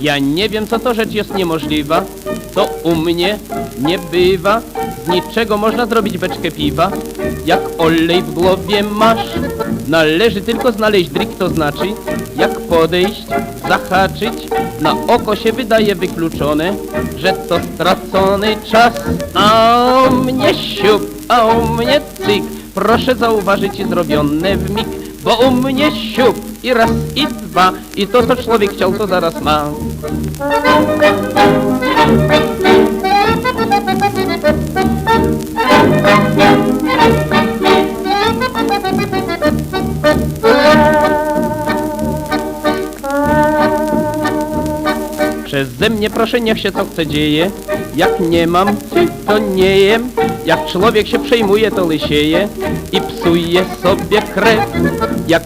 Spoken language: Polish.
Ja nie wiem, co to rzecz jest niemożliwa. To u mnie nie bywa. Z niczego można zrobić beczkę piwa. Jak olej w głowie masz, należy tylko znaleźć dryk, to znaczy, jak podejść, zahaczyć. Na oko się wydaje wykluczone, że to stracony czas. A u mnie siup, a u mnie cyk. Proszę zauważyć zrobione w mig, bo u mnie siup i raz i dwa. I to co człowiek chciał to zaraz ma. Przeze mnie proszę niech się co chce dzieje. Jak nie mam, to nie jem. Jak człowiek się przejmuje to lysieje I psuje sobie krew. Jak